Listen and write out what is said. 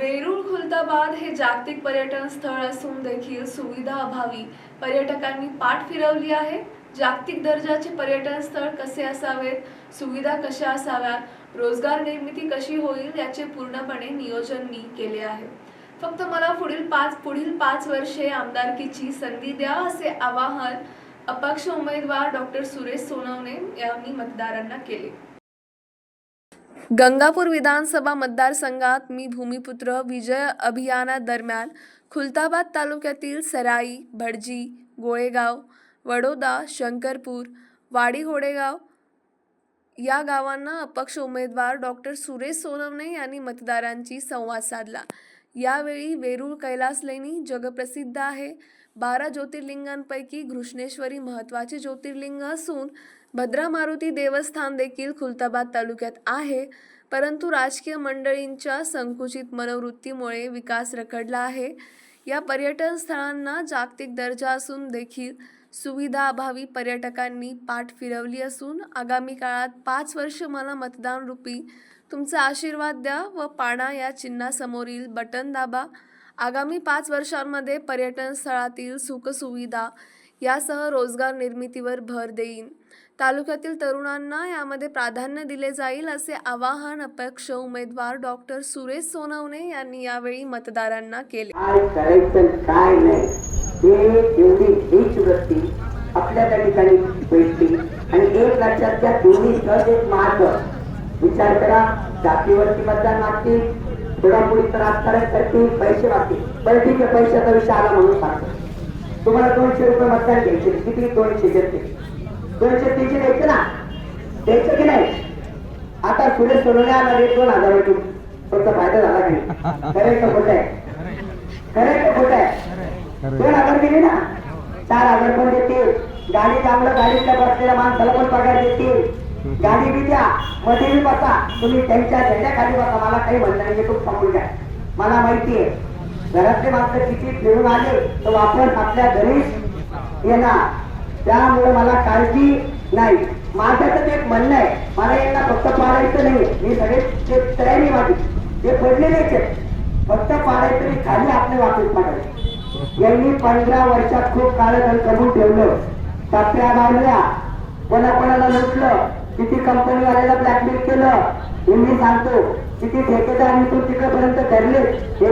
वेरूळ खुलताबाद हे जागतिक पर्यटन स्थळ असून देखील सुविधा अभावी. पर्यटकांनी पाठ फिरवली आहे. जागतिक दर्जाचे पर्यटन स्थळ कसे असावेत? सुविधा कशा असाव्यात? रोजगार निर्मिती कशी होईल याचे पूर्णपणे नियोजन मी केले आहे. फक्त मला पुढील पाच पुढील पाच वर्षे आमदारकीची संधी द्या असे आवाहन अपक्ष उमेदवार डॉक्टर सुरेश सोनवणे यांनी मतदारांना केले. गंगापूर विधानसभा मतदारसंघात मी भूमिपुत्र विजय अभियानादरम्यान खुलताबाद तालुक्यातील सराई भडजी गोळेगाव वडोदा शंकरपूर वाडी घोडेगाव या गावांना अपक्ष उमेदवार डॉक्टर सुरेश सोनवणे यांनी मतदारांची संवाद साधला. यावेळी वेरूळ कैलास लेणी जगप्रसिद्ध आहे. बारा ज्योतिर्लिंगांपैकी घृष्णेश्वरी महत्त्वाचे ज्योतिर्लिंग असून भद्रा मारुती देवस्थान देखील खुलताबाद तालुक्यात आहे. परंतु राजकीय मंडळींच्या संकुचित मनोवृत्तीमुळे विकास रखडला आहे. या पर्यटन स्थळांना जागतिक दर्जा असून देखील सुविधा अभावी पर्यटकांनी पाठ फिरवली असून आगामी काळात पाच वर्ष मला मतदान रूपी तुमचा आशीर्वाद द्या व पाणा या चिन्हासमोरील बटन दाबा. आगामी पाच वर्षांमध्ये पर्यटन स्थळातील सुखसुविधा यासह रोजगार निर्मितीवर भर देईन. तालुक्यातील तरुणांना यामध्ये प्राधान्य दिले जाईल असे आवाहन अपक्ष उमेदवार डॉक्टर सुरेश सोनवणे यांनी यावेळी मतदारांना केले. काय करायचं काय नाही. हे हीच वृत्ती आपल्या त्या ठिकाणी भेटली आणि एक लक्षात त्या दोन्ही सहज एक मार्ग विचार करा. जातीवरती मतदान मागतील. थोडापुढी त्रास करतील पैसे मागतील. पण ठीक आहे पैशाचा विषय आला म्हणून सांगतो. तुम्हाला दोनशे रुपये मतदान घ्यायचे किती? दोनशे देते. दोनशे तीनशे द्यायचे ना? द्यायचं की नाही? आता सुरेश सोनवणे आला रेट दोन हजार रुपये. फक्त फायदा झाला की खरं का खोट आहे? खरं का खोट आहे? दोन हजार दिले ना? चार हजार पण देतील. गाडी चांगलं गाडीतल्या बसलेल्या माणसाला पण पगार देतील? गाडी बी द्या मध्ये बी बसा. तुम्ही त्यांच्या झेंड्याखाली बसा. मला काही म्हणलं नाही खूप सांगून द्या मला माहितीये घरातले मात्र किती फिरून आले तर वापस आपल्या घरीच येणार. त्यामुळे मला काळजी नाही. माझं तर एक म्हणणं आहे मला यांना फक्त पाडायचं नाही. मी सगळे ते तयारी माझी ते पडलेलेच आहेत फक्त पाडायचं नाही खाली आपले वापस पाडायचे. यांनी पंधरा वर्षात खूप काळ करून ठेवलं. टप्प्या मारल्या कोणा कोणाला लुटलं किती कंपनीवाल्याला ब्लॅकमेल केलं? हे मी सांगतो. किती ठेकेदार इथून तिकडपर्यंत धरले?